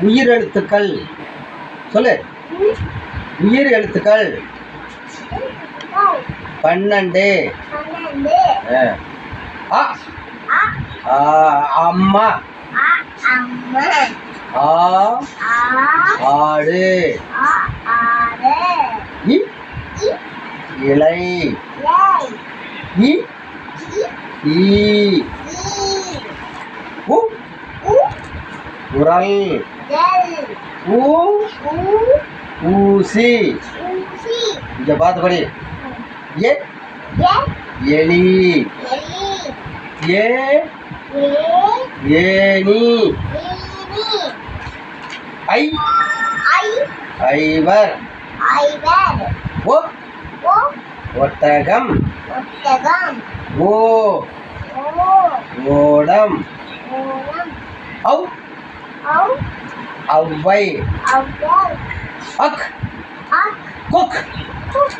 உயிர் எழுத்துக்கள் சொல்லு. உயிர் எழுத்துக்கள் பன்னெண்டு. அம்மா. ஆ ஆடு. இலை. உரல். டல் ஊ ஊ ஊசி ஊசி இங்க பார்த்து படி ஏ எ எலி எலி ஏ ஏ ஏனி நீனி ஐ ஐ ஐவர் ஐவர் ஓ ஓ ஒட்டகம் ஒட்டகம் ஓ ஓ ஓடம் ஓணம் ஔ ஔ away. Away. Ak. Ak. Cook. Cook.